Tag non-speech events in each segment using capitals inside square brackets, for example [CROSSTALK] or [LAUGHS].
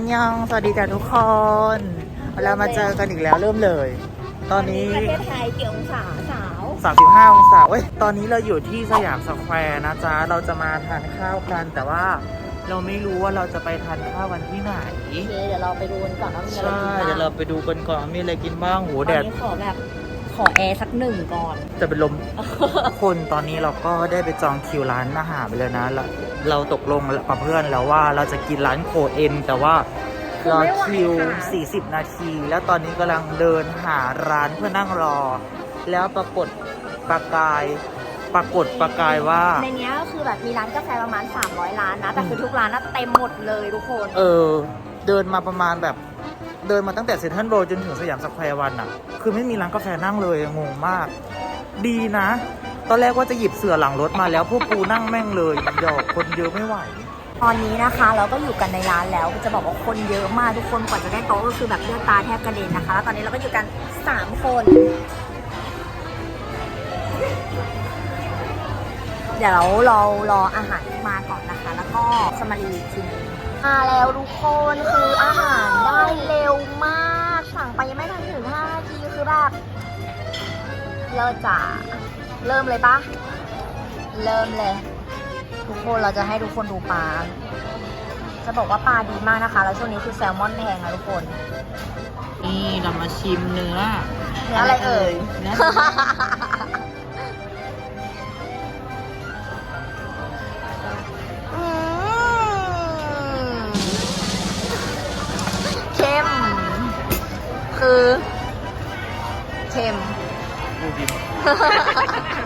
อันยอง สวัสดีจ้ะทุกคน เรามาเจอกันอีกแล้วเริ่มเลย ตอนนี้ประเทศไทยกี่องศาสาว 35 องศาเว้ย ตอนนี้เราอยู่ที่สยามสแควร์นะจ๊ะ เราจะมาทานข้าวกัน แต่ว่าเราไม่รู้ว่าเราจะไปทานข้าวกันที่ไหน โอเค เดี๋ยวเราไปดูกันก่อนว่ามีอะไรใช่ กินบ้างเดี๋ยวเราไปดูกันก่อนว่ามีอะไรกินบ้างโหตแดอนดนี้ขอแบบขอแอร์สักหนึ่งก่อน จะเป็นลมทุกคนตอนนี้เราก็ได้ไปจองคิวร้านอาหารไปแล้วนะเรา เราตกลงกับเพื่อนแล้วว่าเราจะกินร้านโคเอ็น แต่ว่ารอคิว 40 นาที แล้วตอนนี้กำลังเดินหาร้านเพื่อนั่งรอ แล้วปรากฏปรากายปรากฏปรากายว่า ในเนี้ยก็คือแบบมีร้านกาแฟประมาณ 300 ร้านนะ แต่คือทุกร้านน่ะเต็มหมดเลยทุกคน เออ เดินมาประมาณแบบ เดินมาตั้งแต่เซ็นทรัลโรลจนถึงสยามสแควร์วันอะคือไม่มีร้านกาแฟนั่งเลยอะงงมาก ดีนะ ตอนแรกว่าจะหยิบเสื่อหลังรถมาแล้วพวกกูนั่งแม่งเลยเดี๋ยวคนเยอะไม่ไหว ตอนนี้นะคะเราก็อยู่กันในร้านแล้วจะบอกว่าคนเยอะมากทุกคนกว่าจะได้โต๊ะก็คือแบบเลือดตาแทบกระเด็นนะคะแล้วตอนนี้เราก็อยู่กัน3คน เดี๋ยวเรารออาหารมาก่อนนะคะ แล้วก็สมารีวิวอีกทีนึงมาแล้วทุกคนคืออาหารได้เร็วมาก สั่งไปยังไม่ทันถึง5นาทีคือแบบเลิศจ้ะ เริ่มเลยปะเริ่มเลย ทุกคนเราจะให้ทุกคนดูปลา จะบอกว่าปลาดีมากนะคะ แล้วช่วงนี้คือแซลมอนแพงนะทุกคน นี่เรามาชิมเนื้อเนื้ออะไรเอ่ย เนื้ออืมเข้ม คือเค็ม people. [LAUGHS] [LAUGHS]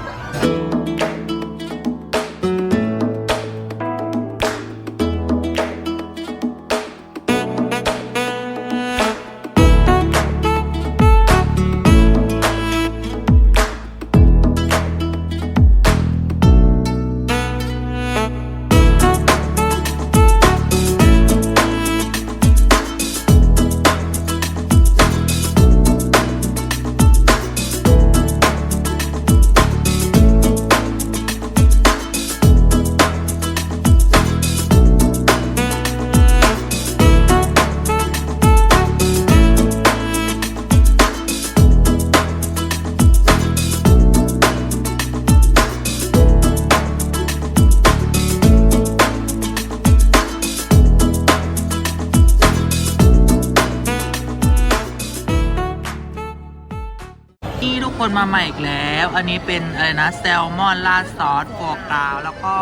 นี่ทุกคนมาใหม่อีกแล้ว อันนี้เป็นอะไรนะแซลมอนราดซอสโฟกราวแล้วก็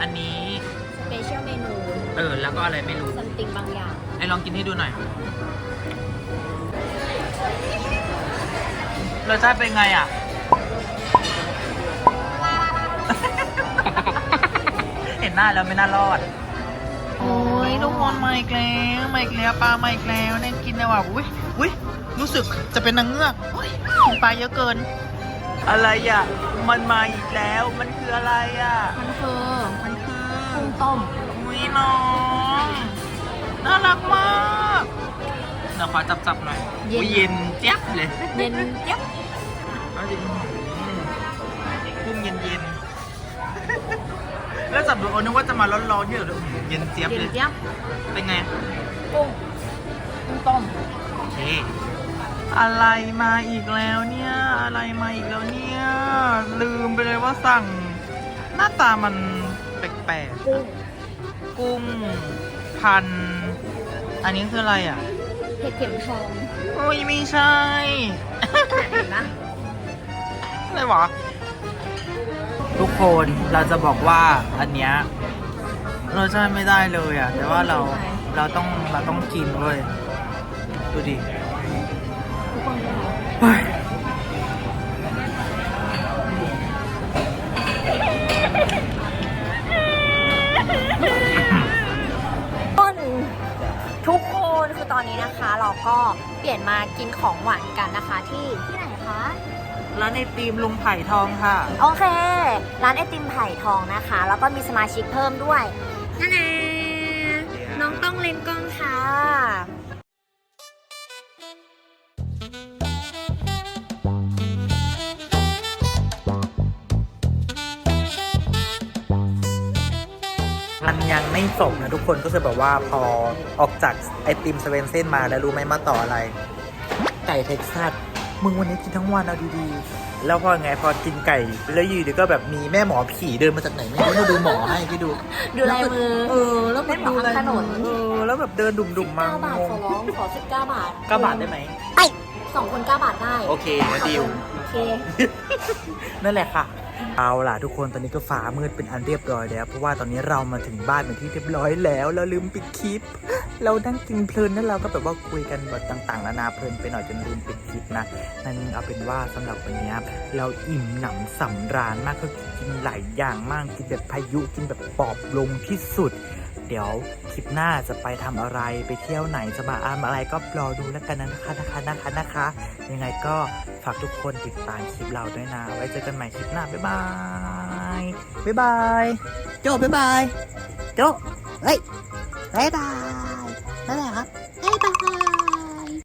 อันนี้สเปเชียลเมนูเออแล้วก็อะไรไม่รู้ซัมติงบางอย่างไอ้ลองกินให้ดูหน่อยรสชาติเป็นไงอะ เห็นหน้าแล้วไม่น่ารอด โอ้ยทุกคนมาอีกแล้วมาอีกแล้วปลามาอีกแล้วเนี่ยกินเลยว่ะอุ้ยอุ้ย รู้สึกจะเป็นนางเงือกอุ๊ยกินปลาเยอะเกิน อะไรอะ มันมาอีกแล้ว มันคืออะไรอะ มันคือมันคือกุ้งต้มอุ้ยน้องน่ารักมากเดี๋ยวขอจับจับๆหน่อยเย็น อุ๊ยเย็นเจี๊ยบเลยเย็นเย็บเอาดิอืมกุ้งเย็นเย็นๆแล้วจับดูเอานึกว่าจะมาร้อนๆเยอะเลยเย็นเจี๊ยบเย็นเลยเจี๊ยบเป็นไง กุ้งกุ้งต้ม โอเค อะไรมาอีกแล้วเนี่ย อะไรมาอีกแล้วเนี่ย ลืมไปเลยว่าสั่ง หน้าตามันแปลกกุ้งๆกุ้งพัน อันนี้คืออะไรอะ เห็ดเข็มทองโอ้ยไม่ใช่เห็นนะอะไรวะทุกคนเราจะบอกว่าอันเนี้ยรสชาติไม่ได้เลยอะ แต่ว่าเราเราต้องเราต้องกินเว้ยดูดิ เราก็เปลี่ยนมากินของหวานกันนะคะที่ที่ไหนคะ ร้านไอติมลุงไผ่ทองค่ะ โอเค ร้านไอติมไผ่ทองนะคะ แล้วก็มีสมาชิกเพิ่มด้วยนั่นเองน้องต้องเล่นกล้องค่ะ มันยังไม่จบนะทุกคนก็คือแบบว่าพอออกจากไอติมเซเว่นเส้นมาแล้วรู้ไหมมาต่ออะไร ไก่เท็กซัสมึงวันนี้กินทั้งวันเอาดีๆ แล้วพอไงพอกินไก่แล้วอยูดีก็แบบมีแม่หมอผีเดินมาจากไหนไม่รู้มาดูหมอให้ที่ดูดูลายมือเออ แล้วแม่หมอดูลายทางถนนเออแล้วแบบเดินดุ่มๆมา9บาทงของร้องขอ19บาทเก้าบาทได้ไหมสองคน9บาทได้ โอเคนะดิวโอเค นั่นแหละค่ะ เอาล่ะทุกคนตอนนี้ก็ฟ้ามืดเป็นอันเรียบร้อยแล้ว เพราะว่าตอนนี้เรามาถึงบ้านเป็นที่เรียบร้อยแล้วเราลืมปิดคลิป เรานั่งกินเพลินนั่นเราก็แบบว่าคุยกันแบบต่างๆนานาเพลินไปหน่อยจนลืมปิดคลิปนะนั่นเอาเป็นว่าสำหรับวันนี้เราอิ่มหนำสำราญมากก็กินหลายอย่างมากกินแบบพายุกินแบบปอบลงที่สุด เดี๋ยวคลิปหน้าจะไปทำอะไรไปเที่ยวไหนจะมาอามอะไรก็รอดูแล้วกันนะคะนะคะนะคะนะคะ ยังไงก็ฝากทุกคนติดตามคลิปเราด้วยนะ ไว้เจอกันใหม่คลิปหน้า บ๊ายบาย บ๊ายบาย โจบ๊ายบาย โจเฮ้ยบ๊ายบาย